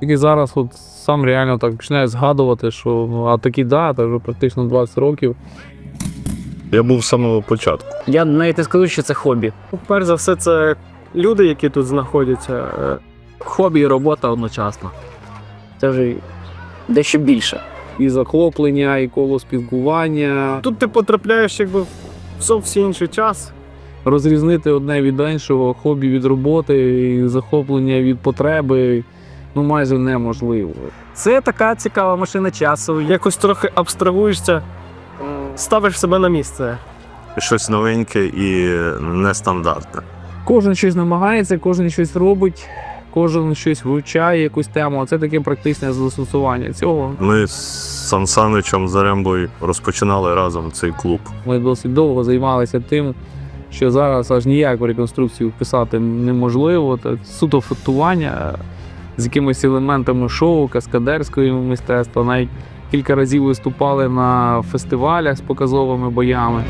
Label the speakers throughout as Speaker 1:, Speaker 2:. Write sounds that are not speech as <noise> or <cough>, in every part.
Speaker 1: Тільки зараз от сам реально так починаю згадувати, що ну, а такі да, це вже практично 20 років.
Speaker 2: Я був з самого початку.
Speaker 3: Я навіть не скажу, що це хобі.
Speaker 4: Перш за все, це люди, які тут знаходяться.
Speaker 3: Хобі і робота одночасно. Це вже дещо більше.
Speaker 1: І захоплення, і коло спілкування.
Speaker 4: Тут ти потрапляєш якби в зовсім інший час.
Speaker 1: Розрізнити одне від іншого, хобі від роботи, і захоплення від потреби ну майже неможливо.
Speaker 3: Це така цікава машина часу.
Speaker 4: Якось трохи абстрагуєшся, ставиш себе на місце.
Speaker 2: Щось новеньке і нестандартне.
Speaker 1: Кожен щось намагається, кожен щось робить, кожен щось вивчає, якусь тему. А це таке практичне застосування цього.
Speaker 2: Ми з Сан Саничем Зарембою розпочинали разом цей клуб.
Speaker 1: Ми досить довго займалися тим, що зараз аж ніяк в реконструкцію вписати неможливо. Це суто фехтування з якимись елементами шоу, каскадерського мистецтва. Навіть кілька разів виступали на фестивалях з показовими боями.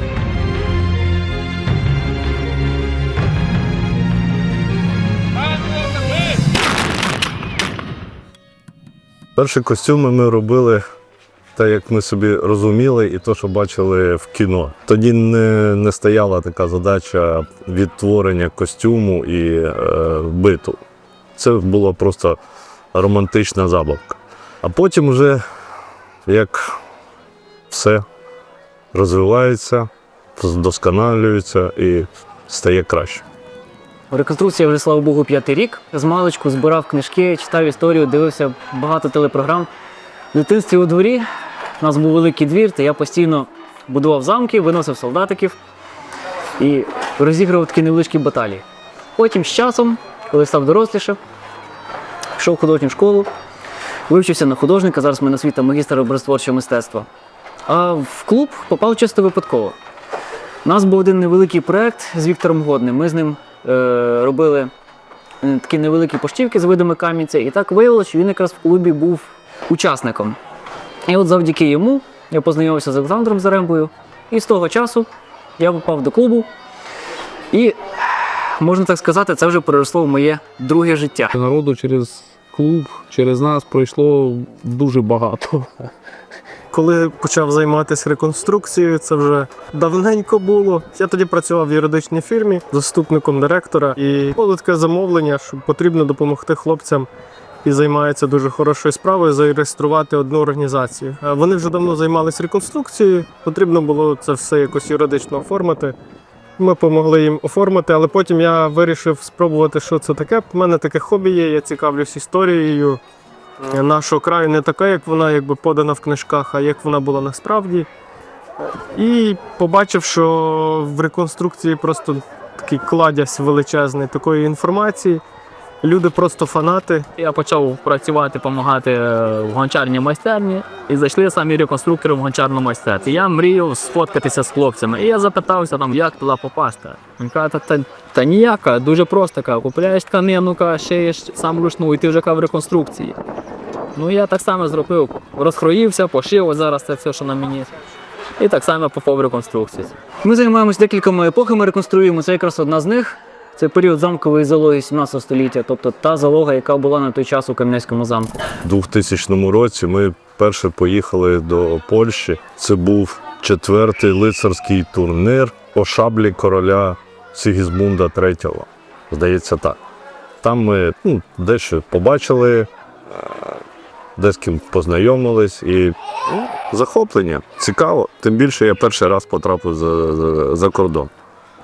Speaker 2: Перші костюми ми робили так, як ми собі розуміли, і то, що бачили в кіно. Тоді не, не стояла така задача відтворення костюму і е, биту. Це була просто романтична забавка. А потім вже як все розвивається, вдосконалюється і стає краще.
Speaker 3: Реконструкція вже, слава Богу, п'ятий рік. З маличку збирав книжки, читав історію, дивився багато телепрограм. В дитинстві у дворі у нас був великий двір, та я постійно будував замки, виносив солдатиків і розігрував такі невеличкі баталії. Потім з часом, коли став доросліше, пішов в художню школу, вивчився на художника, зараз в мене освіта магістр образотворчого мистецтва. А в клуб попав чисто випадково. У нас був один невеликий проєкт з Віктором Годним. Ми з ним е, робили е, такі невеликі поштівки з видами камінця, і так виявилося, що він якраз в клубі був учасником. І от завдяки йому я познайомився з Олександром Зарембою, і з того часу я попав до клубу. І, можна так сказати, це вже переросло в моє друге життя.
Speaker 1: Народу через клуб, через нас пройшло дуже багато.
Speaker 4: Коли почав займатися реконструкцією, це вже давненько було. Я тоді працював в юридичній фірмі заступником директора, і було таке замовлення, що потрібно допомогти хлопцям. І займаються дуже хорошою справою зареєструвати одну організацію. Вони вже давно займалися реконструкцією. Потрібно було це все якось юридично оформити. Ми допомогли їм оформити, але потім я вирішив спробувати, що це таке. У мене таке хобі є, я цікавлюсь історією нашого краю, не така, як вона якби подана в книжках, а як вона була насправді. І побачив, що в реконструкції просто такий кладязь величезний такої інформації. Люди просто фанати.
Speaker 3: Я почав працювати, допомагати в гончарній майстерні, і зайшли самі реконструктори в гончарну майстерню. Я мріяв сфоткатися з хлопцями. І я запитався, там, як туди попасти. Він каже, та, та, та ніяка, дуже просто. Каже, купляєш тканину, каже, шиєш сам ручну, і ти вже каже, в реконструкції. Ну я так само зробив, розкроївся, пошив, ось зараз це все, що на мені. І так само попав в реконструкцію. Ми займаємося декількома епохами, реконструюємо. Це якраз одна з них. Це період замкової залоги 17 століття, тобто та залога, яка була на той час у Кам'янецькому замку.
Speaker 2: У 2000 році ми перше поїхали до Польщі. Це був четвертий лицарський турнір по шаблі короля Сігізмунда III. Здається, так. Там ми ну, дещо побачили, е, де з ким познайомились і ну, захоплення. Цікаво. Тим більше я перший раз потрапив за, за, за кордон.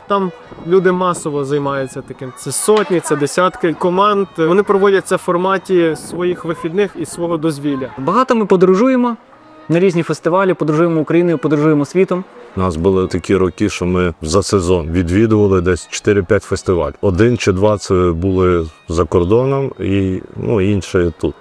Speaker 4: Там люди масово займаються таким. Це сотні, це десятки команд. Вони проводять це в форматі своїх вихідних і свого дозвілля.
Speaker 3: Багато ми подорожуємо на різні фестивалі, подорожуємо Україною, подорожуємо світом.
Speaker 2: У нас були такі роки, що ми за сезон відвідували десь 4-5 фестивалів. Один чи два це були за кордоном, і ну, інші тут,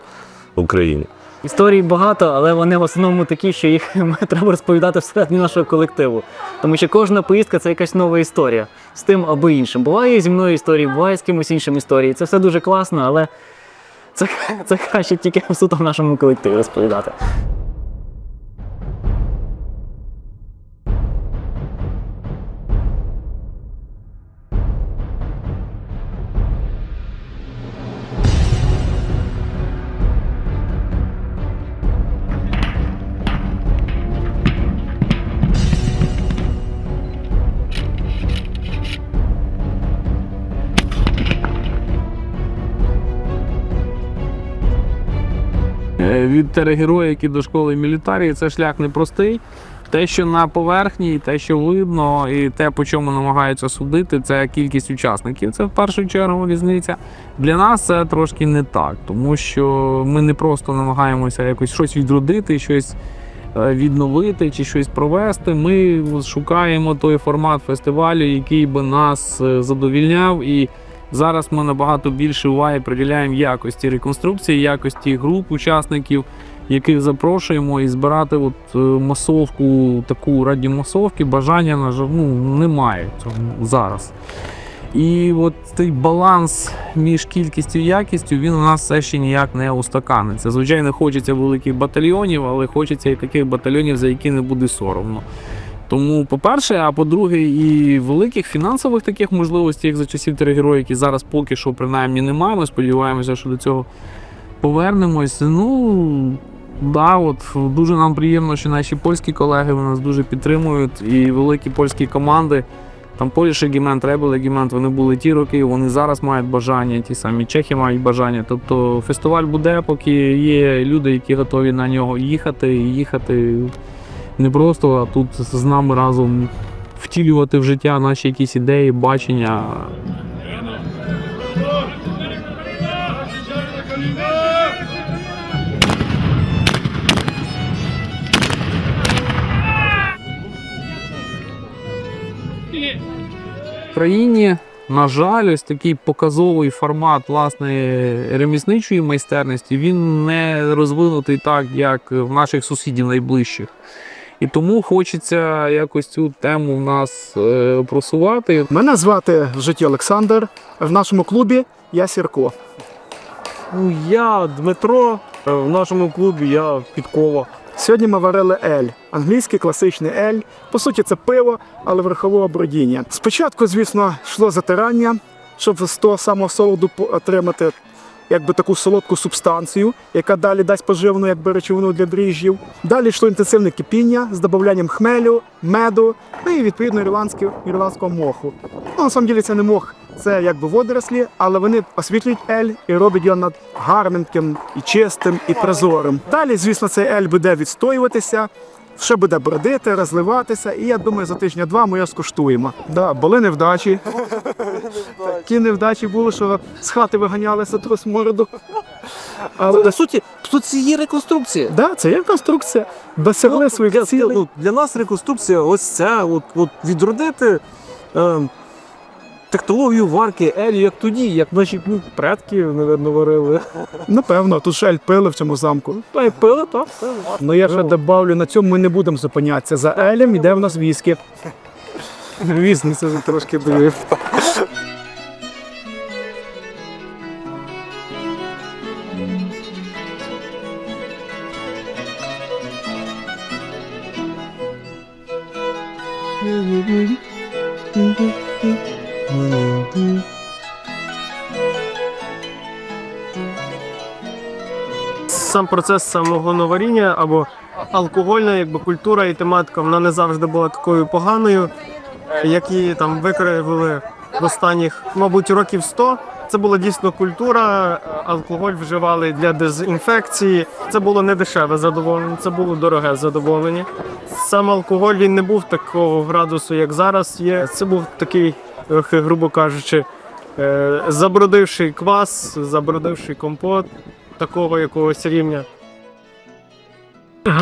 Speaker 2: в Україні.
Speaker 3: Історій багато, але вони в основному такі, що їх <laughs> треба розповідати всередині нашого колективу. Тому що кожна поїздка це якась нова історія з тим або іншим. Буває зі мною історії, буває з кимось іншим історії. Це все дуже класно, але це, <laughs> це краще тільки суто в нашому колективі розповідати.
Speaker 1: Від терегероїки до школи мілітарії це шлях непростий. Те, що на поверхні, те, що видно, і те, по чому намагаються судити, це кількість учасників. Це в першу чергу різниця. Для нас це трошки не так, тому що ми не просто намагаємося якось щось відродити, щось е, відновити чи щось провести. Ми шукаємо той формат фестивалю, який би нас е, задовільняв. І зараз ми набагато більше уваги приділяємо якості реконструкції, якості груп учасників яких запрошуємо і збирати от е, масовку, таку раді масовки, бажання на жаль, ну, немає цього зараз. І от цей баланс між кількістю і якістю він у нас все ще ніяк не устаканиться. Звичайно, хочеться великих батальйонів, але хочеться і таких батальйонів, за які не буде соромно. Тому, по-перше, а по-друге, і великих фінансових таких можливостей, як за часів терегероїки, зараз поки що принаймні немає. Ми сподіваємося, що до цього повернемось. Ну, да, от дуже нам приємно, що наші польські колеги нас дуже підтримують, і великі польські команди. Там Польща, Гімент, Ребел, Гімент, вони були ті роки, вони зараз мають бажання, ті самі чехи мають бажання. Тобто фестиваль буде, поки є люди, які готові на нього їхати, і їхати не просто, тут з нами разом втілювати в життя наші якісь ідеї, бачення. В країні, на жаль, ось такий показовий формат власне ремісничої майстерності він не розвинутий так, як в наших сусідів найближчих. І тому хочеться якось цю тему в нас е, просувати.
Speaker 5: Мене звати в житті Олександр. В нашому клубі я Сірко.
Speaker 4: Ну, я Дмитро, в нашому клубі я Підкова.
Speaker 5: Сьогодні ми варили ель, англійський класичний ель. По суті, це пиво, але верхового бродіння. Спочатку, звісно, йшло затирання, щоб з того самого солоду отримати якби таку солодку субстанцію, яка далі дасть поживну якби речовину для дріжджів. Далі йшло інтенсивне кипіння з додаванням хмелю, меду, ну і відповідно ірландського, моху. Ну, на самом ділі це не мох, це якби водорослі, але вони освітлюють ель і роблять його над гарненьким і чистим, і прозорим. Далі, звісно, цей ель буде відстоюватися. Ще буде бродити, розливатися, і я думаю, за тижня-два ми його скуштуємо. Да, були невдачі. Такі невдачі були, що з хати виганялися трос морду. Але
Speaker 6: По суті, тут це є реконструкція.
Speaker 5: да, це є реконструкція. Досягли своїх
Speaker 6: для,
Speaker 5: цілей.
Speaker 6: ну, для нас реконструкція ось ця, от, от відродити е, технологію варки елю, як тоді, як наші ну, предки, напевно, варили.
Speaker 5: Напевно, тут шель пили в цьому замку.
Speaker 6: Та й пили, так. пили.
Speaker 5: Ну я ще добавлю, на цьому ми не будемо зупинятися. За елем йде в нас віскі.
Speaker 6: Візниця вже трошки довів.
Speaker 4: Сам процес самого самогоноваріння або алкогольна якби, культура і тематика, вона не завжди була такою поганою, е, як її там викривили в останніх, мабуть, років 100. Це була дійсно культура, е, алкоголь вживали для дезінфекції. Це було не дешеве задоволення, це було дороге задоволення. Сам алкоголь він не був такого градусу, як зараз є. Це був такий, грубо кажучи, е, забродивший квас, забродивший компот такого якогось рівня.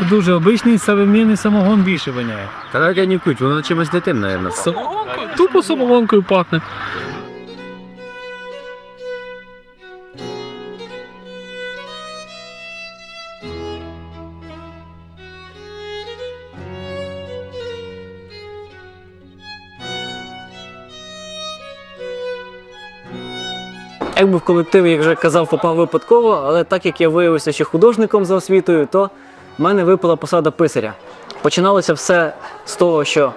Speaker 7: Дуже обичний современний самогон більше воняє.
Speaker 8: Та так я не куть, воно чимось дитим, тим, мабуть.
Speaker 1: Самогонкою, тупо самогонкою пахне.
Speaker 3: Якби в колективі, як вже казав, попав випадково, але так як я виявився ще художником за освітою, то в мене випала посада писаря. Починалося все з того, що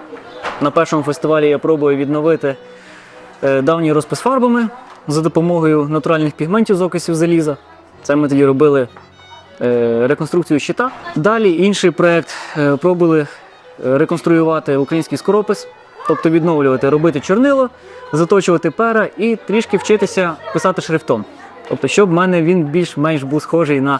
Speaker 3: на першому фестивалі я пробую відновити е, давній розпис фарбами за допомогою натуральних пігментів з окисів заліза. Це ми тоді робили е, реконструкцію щита. Далі інший проєкт е, пробували реконструювати український скоропис, тобто відновлювати, робити чорнило, заточувати пера і трішки вчитися писати шрифтом. Тобто, щоб в мене він більш-менш був схожий на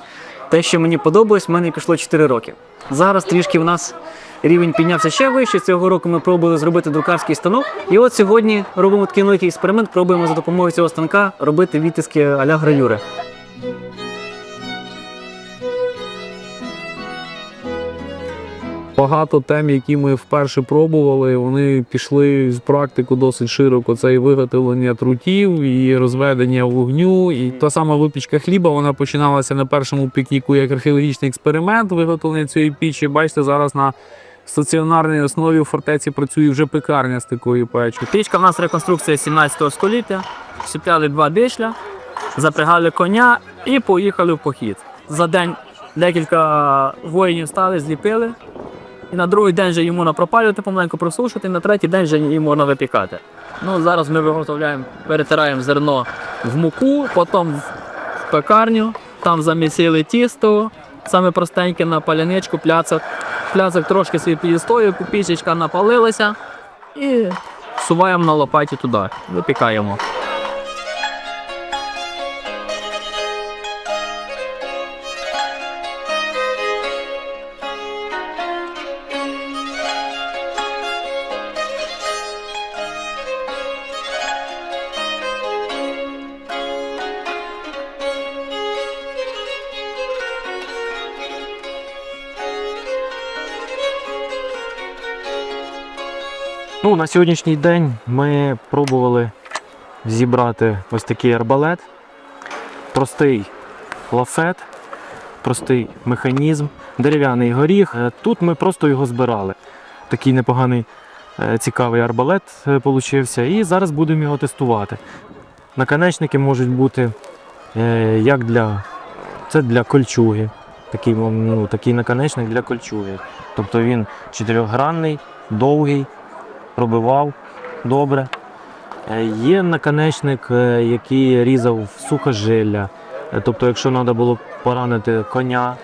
Speaker 3: те, що мені подобалось, в мене пішло 4 роки. Зараз трішки в нас рівень піднявся ще вище. Цього року ми пробували зробити друкарський станок. І от сьогодні робимо такий великий експеримент, пробуємо за допомогою цього станка робити відтиски а-ля гравюри.
Speaker 1: Багато тем, які ми вперше пробували, вони пішли з практику досить широко. Це і виготовлення трутів, і розведення вогню, і та сама випічка хліба. Вона починалася на першому пікніку як археологічний експеримент виготовлення цієї пічі. Бачите, зараз на стаціонарній основі в фортеці працює вже пекарня з такою печі.
Speaker 3: Пічка в нас реконструкція 17 століття. Сіпляли два дишля, запрягали коня і поїхали в похід. За день декілька воїнів стали, зліпили. І на другий день вже йому напропалювати, помаленьку просушити, і на третій день вже її можна випікати. Ну, зараз ми виготовляємо, перетираємо зерно в муку, потім в пекарню, там замісили тісто, саме простеньке на паляничку, пляцок. Пляцок трошки собі підістою, пічечка напалилася і суваємо на лопаті туди, випікаємо.
Speaker 9: Ну, на сьогоднішній день ми пробували зібрати ось такий арбалет. Простий лафет, простий механізм, дерев'яний горіх. Е, Тут ми просто його збирали. Такий непоганий е, цікавий арбалет е, получився. І зараз будемо його тестувати. Наконечники можуть бути як для. Це для кольчуги. Такий, ну, такий наконечник для кольчуги. Тобто він чотирьохгранний, довгий пробивав добре. Е, Є наконечник, е, який різав сухожилля. Е, Тобто, якщо треба було поранити коня.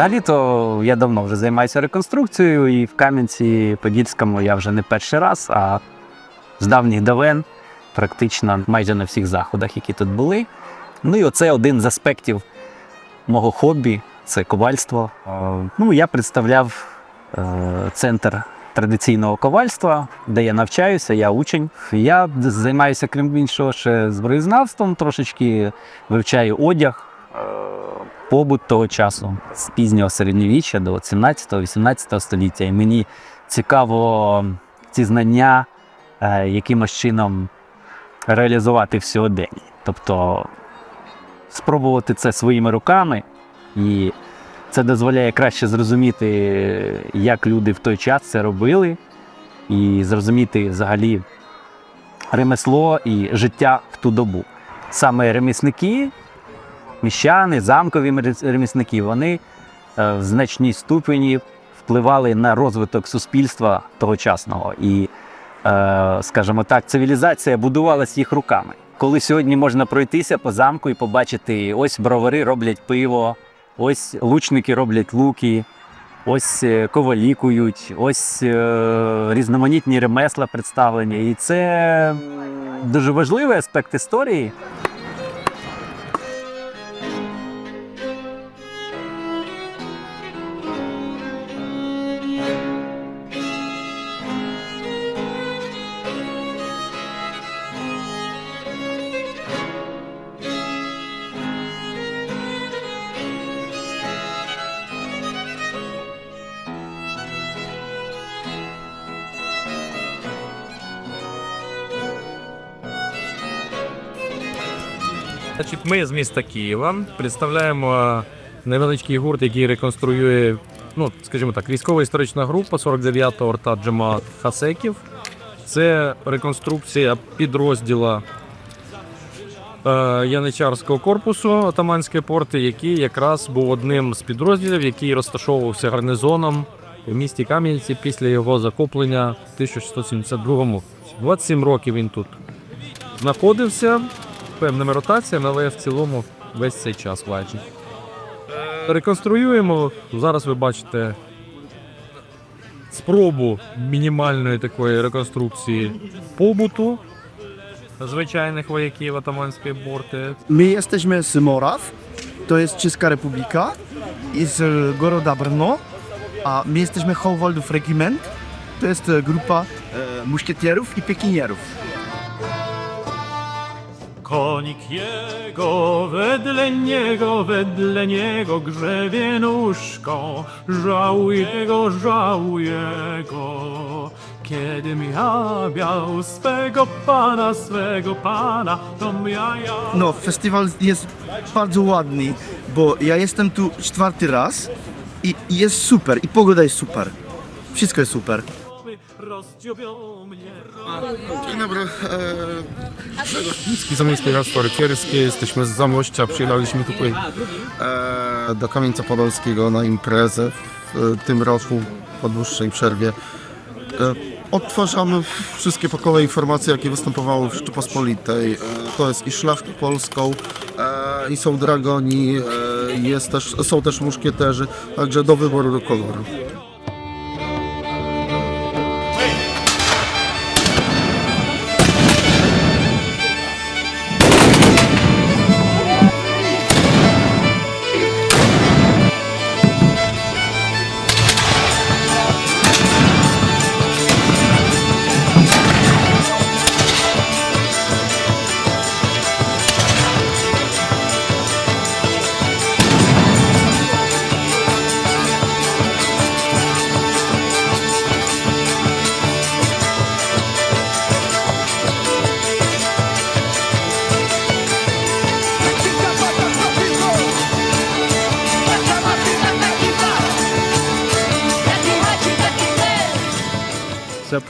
Speaker 8: Взагалі-то я давно вже займаюся реконструкцією, і в Кам'янці-Подільському я вже не перший раз, а з давніх давен, практично майже на всіх заходах, які тут були. Ну і оце один з аспектів мого хобі це ковальство. Е, Ну, я представляв е, центр традиційного ковальства, де я навчаюся, я учень. Я займаюся, крім іншого, ще зброєзнавством, трошечки вивчаю одяг. Побут того часу з пізнього середньовіччя до 17-18 століття. І мені цікаво ці знання е, якимось чином реалізувати в сьогоденні. Тобто спробувати це своїми руками, і це дозволяє краще зрозуміти, як люди в той час це робили, і зрозуміти взагалі ремесло і життя в ту добу. Саме ремісники міщани, замкові ремісники, вони е, в значній ступені впливали на розвиток суспільства тогочасного. І, е, скажімо так, цивілізація будувалась їх руками. Коли сьогодні можна пройтися по замку і побачити, ось бровари роблять пиво, ось лучники роблять луки, ось е, ковалі кують, ось різноманітні ремесла представлені. І це дуже важливий аспект історії.
Speaker 10: З міста Києва представляємо невеличкий гурт, який реконструює, ну, скажімо так, військово-історична група 49-го орта Джемаат Хасеків. Це реконструкція підрозділа е, Яничарського корпусу Атаманської порти, який якраз був одним з підрозділів, який розташовувався гарнизоном в місті Кам'янці після його захоплення в 1672 році. 27 років він тут знаходився певними ротаціями, але в цілому весь цей час важить. Реконструюємо. Зараз ви бачите спробу мінімальної такої реконструкції побуту звичайних вояків Атаманської порти.
Speaker 11: My jesteśmy z Moraw, to jest Czeska Republika i z Goroda Brno, a my jesteśmy Hołwoldów Regiment, to jest grupa muszketierów i piekinierów.
Speaker 7: Konik jego, wedle niego, wedle niego grzebie nóżką. Żałuję go, żałuję go. Kiedym ja miał swego pana, swego pana, to ja ja.
Speaker 11: No, festiwal jest bardzo ładny, bo ja jestem tu czwarty raz i, i jest super, i pogoda jest super. Wszystko jest super.
Speaker 7: Rozdziobią mnie.
Speaker 12: Dzień dobry.
Speaker 6: Miejski Zamiejskie Miasto Rykierskie, jesteśmy z Zamościa, przyjechaliśmy tutaj
Speaker 12: E, do Kamieńca Podolskiego na imprezę w e, tym roku po dłuższej przerwie. E, odtwarzamy wszystkie po kolei informacje, jakie występowały w Rzeczypospolitej. E, to jest i szlachta polską, e, i są dragoni, e, jest też, są też muszkieterzy, także do wyboru do koloru.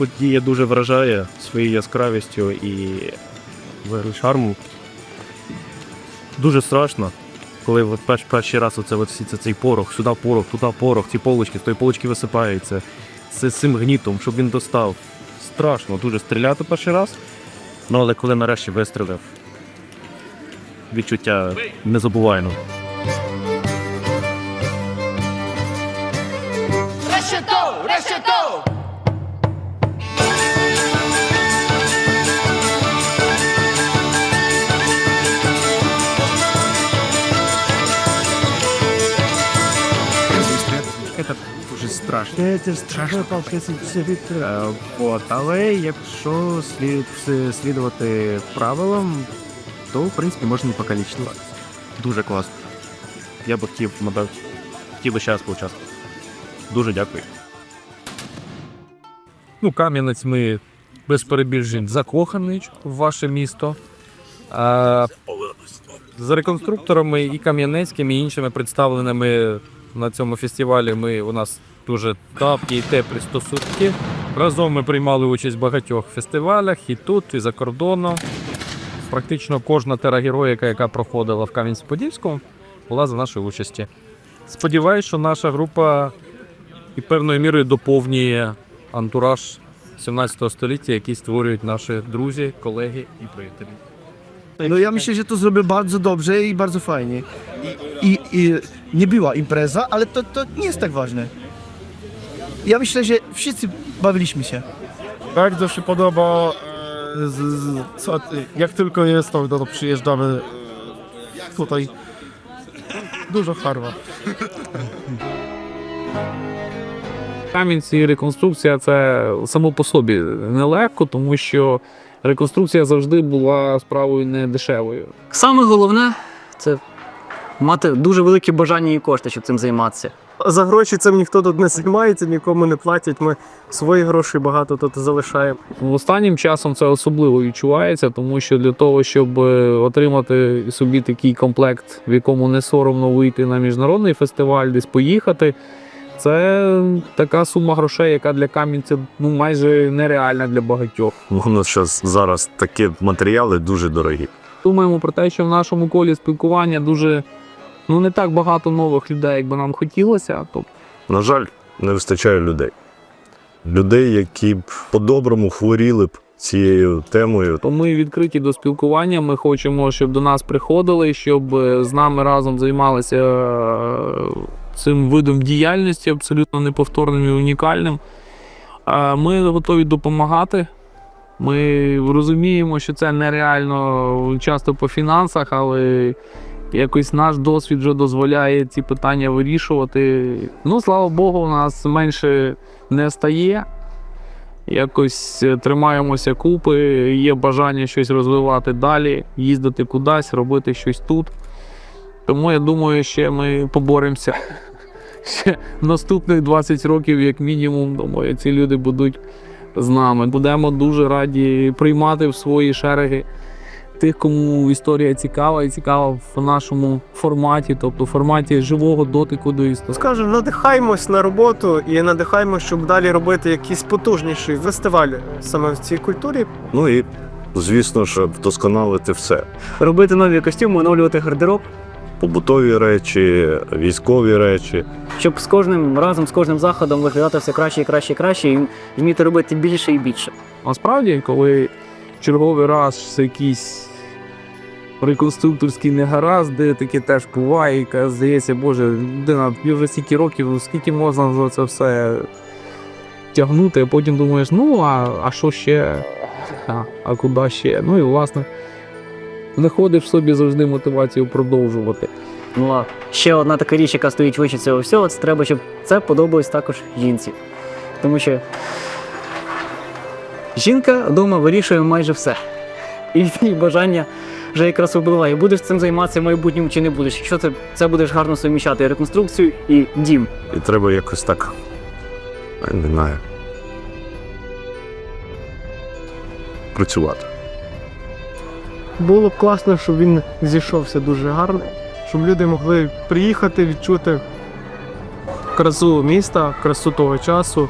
Speaker 9: Подія дуже вражає своєю яскравістю і шарму. Дуже страшно, коли перш, перший раз оце от це, цей порох, сюди порох, туди порох, ці полочки, з тої полочки висипаються. Це з цим гнітом, щоб він достав. Страшно дуже стріляти перший раз. Ну але коли нарешті вистрілив, відчуття незабувайно.
Speaker 13: Решето! Решето!
Speaker 6: Страшно. Це страшно Е, От, але якщо слід слідувати правилам, то в принципі можна не покалічити. Дуже класно. Я би хотів, мабуть, хотів би ще раз поучаствувати. Дуже дякую.
Speaker 10: Ну, Кам'янець ми без перебільшень закоханий в ваше місто. А, з реконструкторами і Кам'янецьким, і іншими представленими на цьому фестивалі ми, у нас дуже давні і теплі стосунки. Разом ми приймали участь в багатьох фестивалях і тут, і за кордоном. Практично кожна терагероїка, яка проходила в Кам'янці-Подільському, була за нашої участі. Сподіваюсь, що наша група і певною мірою доповнює антураж 17 століття, який створюють наші друзі, колеги і приятелі.
Speaker 11: No ja myślę, że to zrobił bardzo dobrze i bardzo fajnie. I, i, i nie była impreza, ale to, to nie jest tak ważne. Ja myślę, że wszyscy bawiliśmy się.
Speaker 6: Bardzo się podoba. e, Z, z, co, jak tylko jest, to, to przyjeżdżamy e, tutaj. Dużo harwa.
Speaker 1: Кам'янці і реконструкція це само по собі нелегко, тому що реконструкція завжди була справою не дешевою.
Speaker 3: Саме головне це мати дуже велике бажання і кошти, щоб цим займатися.
Speaker 4: За гроші цим ніхто тут не займається, нікому не платять. Ми свої гроші багато тут залишаємо.
Speaker 1: Останнім часом це особливо відчувається, тому що для того, щоб е, отримати собі такий комплект, в якому не соромно вийти на міжнародний фестиваль, десь поїхати, Це така сума грошей, яка для кам'янця ну, майже нереальна для багатьох.
Speaker 2: Воно зараз зараз такі матеріали дуже дорогі.
Speaker 1: Думаємо про те, що в нашому колі спілкування дуже ну не так багато нових людей, як би нам хотілося. Тобто
Speaker 2: На жаль, не вистачає людей. Людей, які б по-доброму хворіли б цією темою.
Speaker 1: То ми відкриті до спілкування. Ми хочемо, щоб до нас приходили, щоб е, з нами разом займалися е, цим видом діяльності, абсолютно неповторним і унікальним. Ми готові допомагати. Ми розуміємо, що це нереально часто по фінансах, але якось наш досвід вже дозволяє ці питання вирішувати. Ну, слава Богу, у нас менше не стає. Якось е, тримаємося купи, є бажання щось розвивати далі, їздити кудись, робити щось тут. Тому я думаю, ще ми поборемося. <laughs> Ще наступних 20 років, як мінімум, думаю, ці люди будуть з нами. Будемо дуже раді приймати в свої шереги тих, кому історія цікава і цікава в нашому форматі, тобто в форматі живого дотику до історії.
Speaker 4: Скажу, надихаємось на роботу і надихаємось, щоб далі робити якийсь потужніший фестиваль саме в цій культурі.
Speaker 2: Ну і, звісно ж, вдосконалити все.
Speaker 3: Робити нові костюми, оновлювати гардероб,
Speaker 2: Побутові речі, військові речі.
Speaker 3: щоб з кожним разом, з кожним заходом виглядати все краще і краще і краще, і вміти робити більше і більше.
Speaker 1: Насправді, коли черговий раз якийсь реконструкторський негаразд, де таке теж буває, яка здається, боже, людина вже стільки років, скільки можна за це все тягнути, а потім думаєш, ну а, а що ще? А, а куди ще? Ну і власне знаходиш в собі завжди мотивацію продовжувати.
Speaker 3: Ну а ще одна така річ, яка стоїть вище цього всього, це треба, щоб це подобалось також жінці. Тому що жінка вдома вирішує майже все. І бажання вже якраз випливає. Будеш цим займатися в майбутньому чи не будеш. Якщо це, це будеш гарно суміщати реконструкцію і дім.
Speaker 2: І треба якось так. я Не знаю. Працювати.
Speaker 4: Було б класно, щоб він зійшовся дуже гарно, щоб люди могли приїхати, відчути красу міста, красу того часу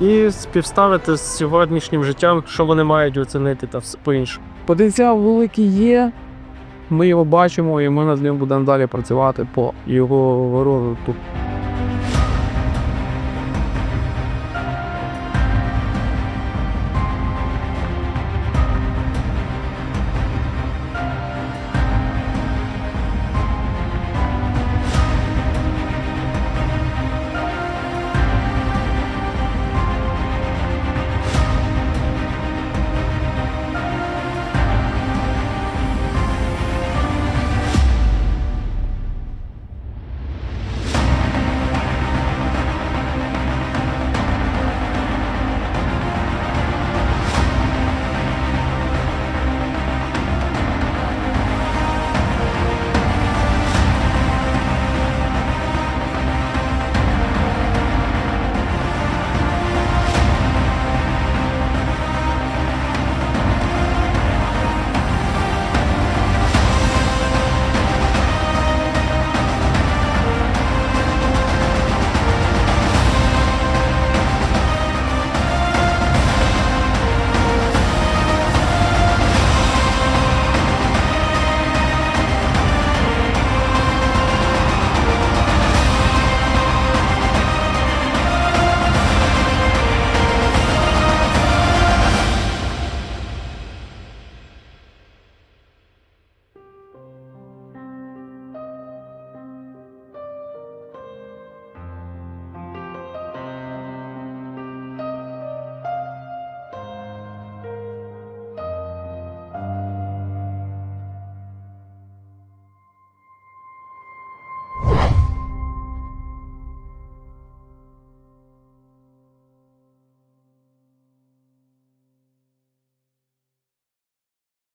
Speaker 4: і співставити з сьогоднішнім життям, що вони мають оцінити та все по-іншому.
Speaker 1: Потенціал великий є. Ми його бачимо і ми над ним будемо далі працювати по його розвитку.